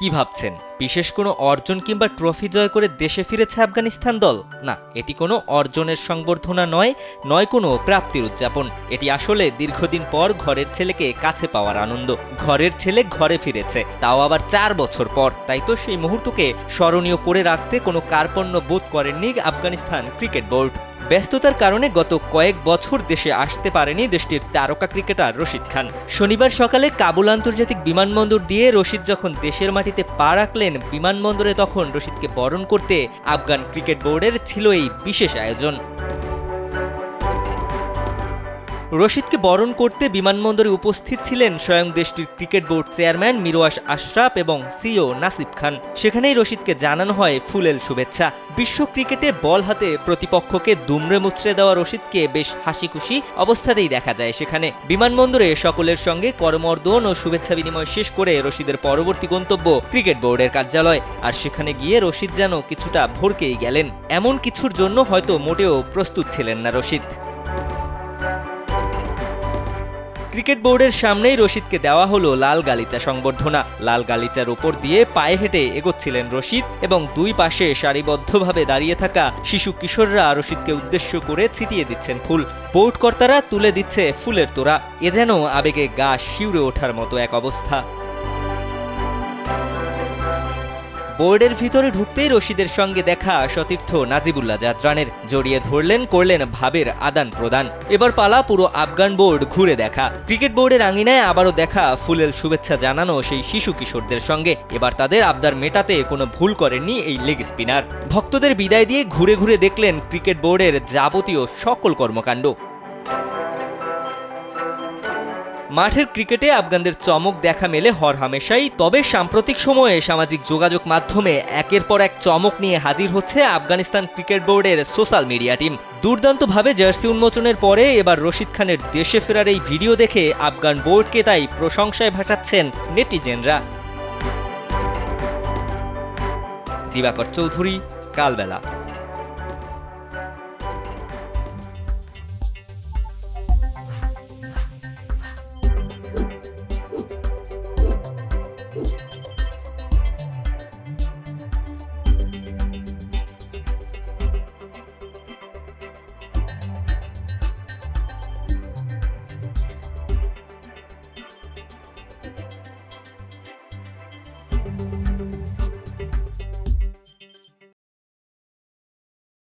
কি ভাবছেন? বিশেষ কোনো অর্জন কিংবা ট্রফি জয় করে দেশে ফিরেছে আফগানিস্তান দল? না, এটি কোনো অর্জনের সংবর্ধনা নয় নয় কোনো প্রাপ্তির উদযাপন। এটি আসলে দীর্ঘদিন পর ঘরের ছেলেকে কাছে পাওয়ার আনন্দ। ঘরের ছেলে ঘরে ফিরেছে, তাও আবার চার বছর পর। তাই তো সেই মুহূর্তকে স্মরণীয় করে রাখতে কোনো কার্পণ্য বোধ করেননি আফগানিস্তান ক্রিকেট বোর্ড। ব্যস্ততার কারণে গত কয়েক বছর দেশে আসতে পারেনি দেশটির তারকা ক্রিকেটার রশিদ খান। শনিবার সকালে কাবুল আন্তর্জাতিক বিমানবন্দর দিয়ে রশিদ যখন দেশের মাটিতে পা রাখলেন, বিমানবন্দরে তখন রশিদকে বরণ করতে আফগান ক্রিকেট বোর্ডের ছিল এই বিশেষ আয়োজন। রশিদকে বরণ করতে বিমানবন্দরে উপস্থিত ছিলেন স্বয়ং দেশটির cricket board chairman Mirwais Ashraf এবং সিও নাসিব খান। সেখানেই রশিদকে জানানো হয় ফুলেল শুভেচ্ছা। বিশ্ব ক্রিকেটে বল হাতে প্রতিপক্ষকে দুমড়ে মুচড়ে দেওয়া রশিদকে বেশ হাসি খুশি অবস্থাতেই দেখা যায় সেখানে। বিমানবন্দরে সকলের সঙ্গে করমর্দন ও শুভেচ্ছা বিনিময় শেষ করে রশিদের পরবর্তী গন্তব্য ক্রিকেট বোর্ডের কার্যালয়। আর সেখানে গিয়ে রশিদ যেন কিছুটা ভরকেই গেলেন। এমন কিছুর জন্য হয়তো মোটেও প্রস্তুত ছিলেন না রশিদ। ক্রিকেট বোর্ডের সামনেই রশিদকে দেওয়া হলো লাল গালিচা সংবর্ধনা। লাল গালিচার ওপর দিয়ে পায়ে হেঁটে এগোচ্ছিলেন রশিদ এবং দুই পাশে সারিবদ্ধভাবে দাঁড়িয়ে থাকা শিশু কিশোররা রশিদকে উদ্দেশ্য করে ছিটিয়ে দিচ্ছেন ফুল। বোর্ড কর্তারা তুলে দিচ্ছে ফুলের তোড়া। এ যেন আবেগে গা শিউরে ওঠার মতো এক অবস্থা। বোর্ডের ভিতরে ঢুকতেই রশিদের সঙ্গে দেখা সতীর্থ নাজিবুল্লাহ জাদরানের। জড়িয়ে ধরলেন, করলেন ভাবের আদান প্রদান। এবার পালা পুরো আফগান বোর্ড ঘুরে দেখা। ক্রিকেট বোর্ডের আঙিনায় আবারও দেখা ফুলেল শুভেচ্ছা জানানো সেই শিশু কিশোরদের সঙ্গে। এবার তাদের আবদার মেটাতে কোনো ভুল করেননি এই লেগ স্পিনার। ভক্তদের বিদায় দিয়ে ঘুরে ঘুরে দেখলেন ক্রিকেট বোর্ডের যাবতীয় সকল কর্মকাণ্ড। মাঠের ক্রিকেটে আফগানদের চমক দেখা মেলে হর হামেশাই, তবে সাম্প্রতিক সময়ে সামাজিক যোগাযোগ মাধ্যমে একের পর এক চমক নিয়ে হাজির হচ্ছে আফগানিস্তান ক্রিকেট বোর্ডের সোশ্যাল মিডিয়া টিম। দুর্দান্তভাবে জার্সি উন্মোচনের পরে এবার রশিদ খানের দেশে ফেরার এই ভিডিও দেখে আফগান বোর্ডকে তাই প্রশংসায় ভাসাচ্ছেন নেটিজেনরা। দিবাকর চৌধুরী, কালবেলা। Bye.